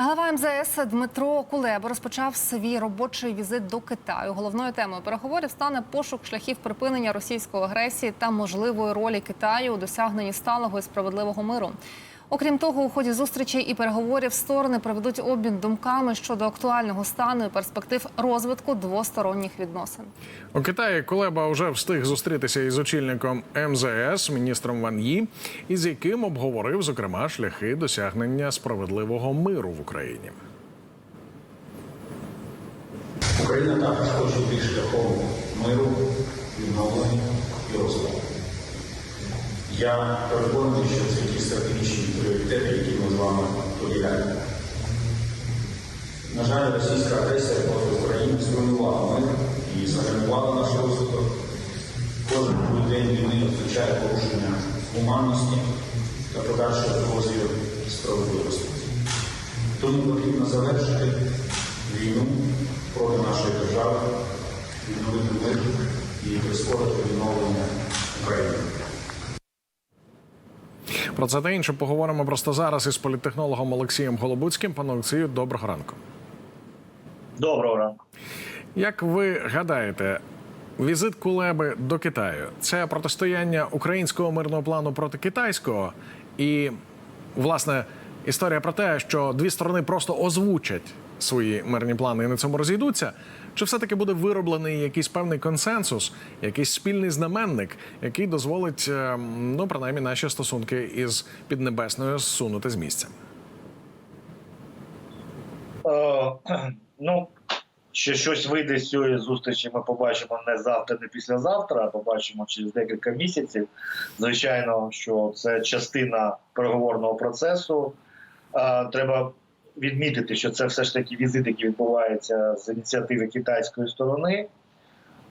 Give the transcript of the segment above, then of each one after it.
Глава МЗС Дмитро Кулеба розпочав свій робочий візит до Китаю. Головною темою переговорів стане пошук шляхів припинення російської агресії та можливої ролі Китаю у досягненні сталого і справедливого миру. Окрім того, у ході зустрічей і переговорів сторони проведуть обмін думками щодо актуального стану і перспектив розвитку двосторонніх відносин. У Китаї Кулеба вже встиг зустрітися із очільником МЗС, міністром Ван Ї, із яким обговорив зокрема шляхи досягнення справедливого миру в Україні. Україна також хоче йти шляхом миру, відновлення і розвитку. Я переконаний, що це ті стратегічні пріоритети, які ми з вами поділяємо. На жаль, російська агресія проти України зруйнувала мир і загальмувала наш розвиток. Кожен день війни означає порушення гуманності та подальший розрив справедливості. Тому потрібно завершити війну проти нашої держави, відновити мир і прискорити відновлення України. Про це та інше поговоримо просто зараз із політтехнологом Олексієм Голобуцьким. Пане Олексію, доброго ранку. Доброго ранку. Як ви гадаєте, візит Кулеби до Китаю це протистояння українського мирного плану проти китайського, і власне історія про те, що дві сторони просто озвучать свої мирні плани і на цьому розійдуться. Чи все-таки буде вироблений якийсь певний консенсус, якийсь спільний знаменник, який дозволить, е, ну принаймні, наші стосунки із Піднебесною зсунути з місця? Е, ну, що щось вийде з цієї зустрічі, ми побачимо не завтра, не післязавтра, а побачимо через декілька місяців. Звичайно, що це частина переговорного процесу. Е, треба відмітити, що це все ж таки візит, який відбувається з ініціативи китайської сторони.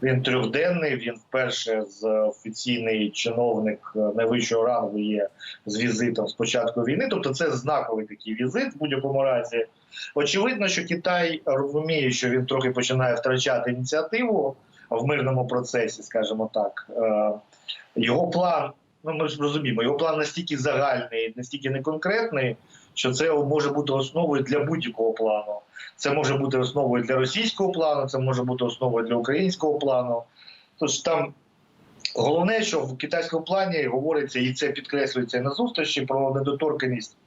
Він трьохденний. Він вперше з офіційний чиновник е, найвищого рангу є з візитом з початку війни. Тобто, це знаковий такий візит в будь-якому разі. Очевидно, що Китай розуміє, що він трохи починає втрачати ініціативу в мирному процесі, скажімо так. Е, Його план, ну ми ж розуміємо, його план настільки загальний, настільки неконкретний, що це може бути основою для будь-якого плану. Це може бути основою для російського плану, це може бути основою для українського плану. Тож там головне, що в китайському плані говориться, і це підкреслюється на зустрічі про недоторканість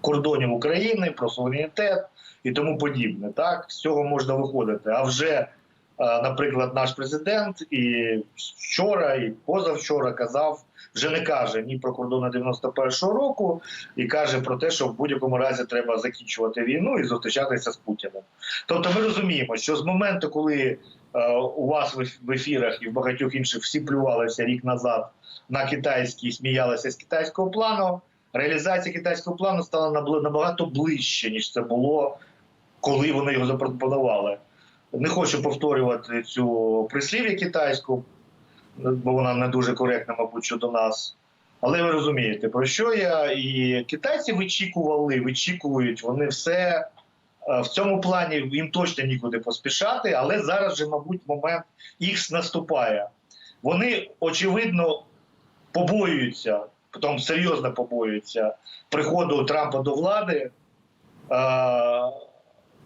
кордонів України, про суверенітет і тому подібне. Так з цього можна виходити. А вже, наприклад, наш президент і вчора, і позавчора казав, вже не каже ні про кордони 91-го року, і каже про те, що в будь-якому разі треба закінчувати війну і зустрічатися з Путіним. Тобто, ми розуміємо, що з моменту, коли е, у вас в ефірах і в багатьох інших всі плювалися рік назад на китайський, сміялися з китайського плану. Реалізація китайського плану стала набагато ближче, ніж це було, коли вони його запропонували. Не хочу повторювати цю прислів'я китайську, бо вона не дуже коректна, мабуть, щодо нас. Але ви розумієте, про що я? І китайці вичікували, вичікують, вони все е, в цьому плані їм точно нікуди поспішати, але зараз же, мабуть, момент їх наступає. Вони, очевидно, побоюються, потім серйозно побоюються приходу Трампа до влади. Е,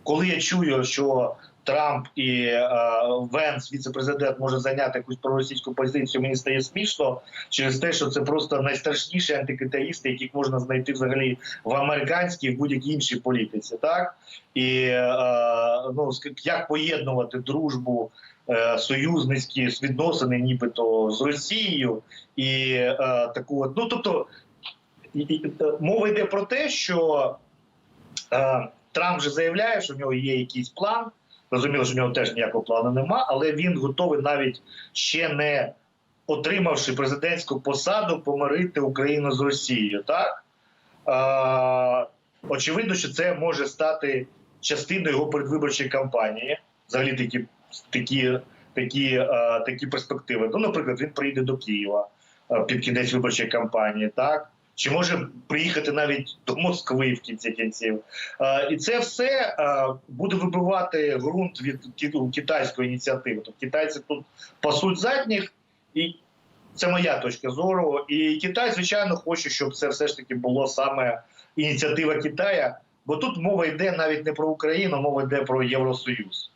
Коли я чую, що Трамп і е, Венс, віце-президент, може зайняти якусь проросійську позицію, мені стає смішно через те, що це просто найстрашніші антикитаїсти, яких можна знайти взагалі в американській в будь-якій іншій політиці. Так і е, ну як поєднувати дружбу е, союзницькі відносини, нібито з Росією, і е, таку от, ну тобто і- і- е, мова йде про те, що е, Трамп вже заявляє, що в нього є якийсь план. Розуміло, що в нього теж ніякого плану нема, але він готовий навіть ще не отримавши президентську посаду, помирити Україну з Росією. Так е, очевидно, що це може стати частиною його передвиборчої кампанії. Взагалі такі такі, такі, е, такі перспективи. Ну, наприклад, він приїде до Києва під кінець виборчої кампанії, так чи може приїхати навіть до Москви в кінці кінців. Е, І це все е, буде вибивати ґрунт від китайської ініціативи. Тобто китайці тут пасуть задніх, і це моя точка зору. І Китай, звичайно, хоче, щоб це все ж таки було саме ініціатива Китая бо тут мова йде навіть не про Україну, мова йде про Євросоюз.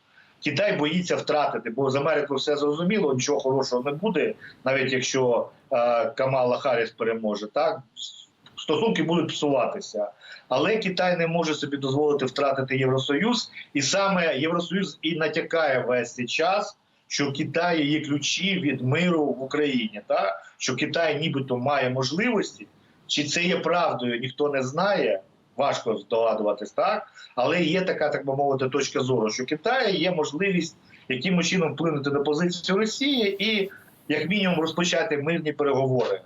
Китай боїться втратити, бо з Америкою все зрозуміло, нічого хорошого не буде, навіть якщо е, Камала Харріс переможе. Так стосунки будуть псуватися. Але Китай не може собі дозволити втратити Євросоюз, і саме Євросоюз і натякає весь цей час, що в Китаї є ключі від миру в Україні. Так? Що Китай нібито має можливості, чи це є правдою, ніхто не знає. Важко здогадуватись, так але є така, так би мовити, точка зору, що в Китаї є можливість якимось чином вплинути на позицію Росії і, як мінімум, розпочати мирні переговори.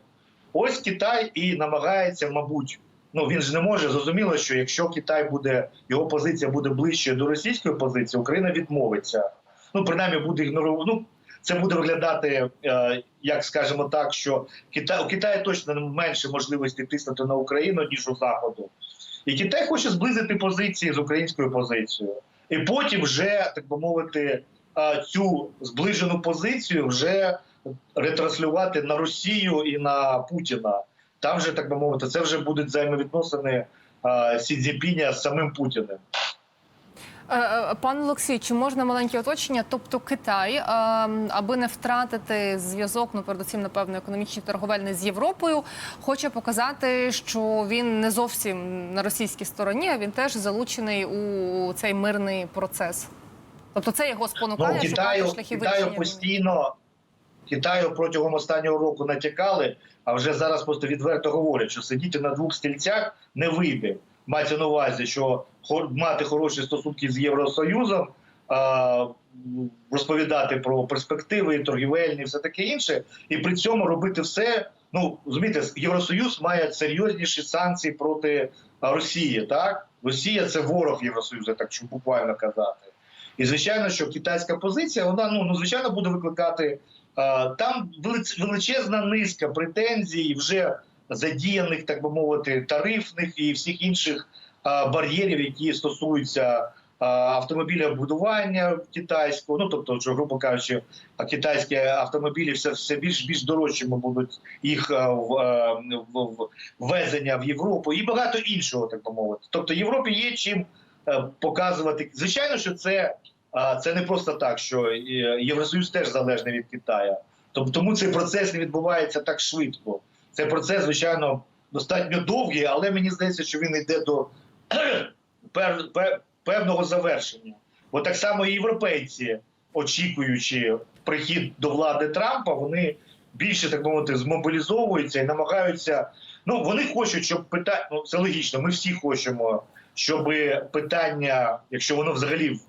Ось Китай і намагається, мабуть, ну він ж не може зрозуміло, що якщо Китай буде його позиція буде ближче до російської позиції, Україна відмовиться. Ну принаймні буде ігнорувати. Ну це буде виглядати, е, як скажемо так, що Китай у Китаї точно менше можливості тиснути на Україну ніж у Заходу. І Китай хоче зблизити позиції з українською позицією, і потім вже так би мовити, цю зближену позицію вже ретранслювати на Росію і на Путіна. Там вже так би мовити, це вже будуть взаємовідносини Сі Цзіпіня з самим Путіним. Е, е, Пане Олексій, чи можна маленьке уточнення? Тобто Китай, е, аби не втратити зв'язок, ну передусім, напевно, економічний торговельний з Європою, хоче показати, що він не зовсім на російській стороні, а він теж залучений у цей мирний процес. Тобто це його спонукає Ну, Китаю, шляхи Китаю вирішення. постійно Китаю протягом останнього року натякали, а вже зараз просто відверто говорять, що сидіти на двох стільцях не вийде. Мається на увазі, що мати хороші стосунки з Євросоюзом, розповідати про перспективи, торгівельні, все таке інше, і при цьому робити все. Ну розумієте, Євросоюз має серйозніші санкції проти Росії. Так, Росія це ворог Євросоюзу, так що буквально казати. І звичайно, що китайська позиція, вона ну, ну звичайно буде викликати е, там величезна низка претензій, вже задіяних, так би мовити, тарифних і всіх інших бар'єрів, які стосуються е, автомобілябудування китайського. Ну тобто, що, грубо кажучи, китайські автомобілі все, все більш більш дорожчими будуть їх ввезення в Європу і багато іншого, так би мовити. Тобто Європі є чим показувати. Звичайно, що це, це не просто так, що е, Євросоюз теж залежний від Китаю. Тому цей процес не відбувається так швидко. Цей процес, звичайно, достатньо довгий, але мені здається, що він йде до певного завершення. Бо так само і європейці, очікуючи прихід до влади Трампа, вони більше так мовити змобілізовуються і намагаються. Ну вони хочуть, щоб питання ну це логічно. Ми всі хочемо, щоб питання, якщо воно взагалі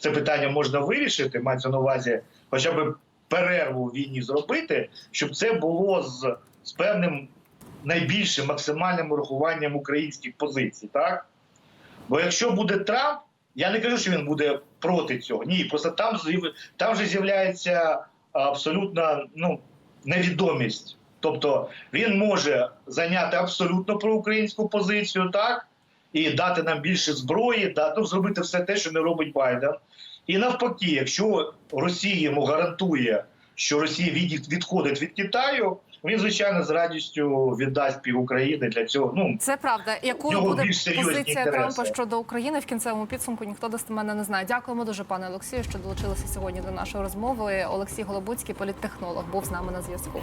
це питання можна вирішити, мається на увазі, хоча б перерву в війні зробити, щоб це було з, з певним найбільшим максимальним урахуванням українських позицій, так? Бо якщо буде Трамп, я не кажу, що він буде проти цього. Ні, просто там там вже з'являється абсолютна ну, невідомість. Тобто він може зайняти абсолютно проукраїнську позицію, так, і дати нам більше зброї, да, ну, зробити все те, що не робить Байден. І навпаки, якщо Росія йому гарантує, що Росія від, відходить від Китаю, він звичайно з радістю віддасть пів України для цього. Ну Це правда. Якою буде позиція інтереси. Трампа щодо України в кінцевому підсумку? Ніхто достеменно не знає. Дякуємо дуже, пане Олексію, що долучилися сьогодні до нашої розмови. Олексій Голобуцький, політтехнолог, був з нами на зв'язку.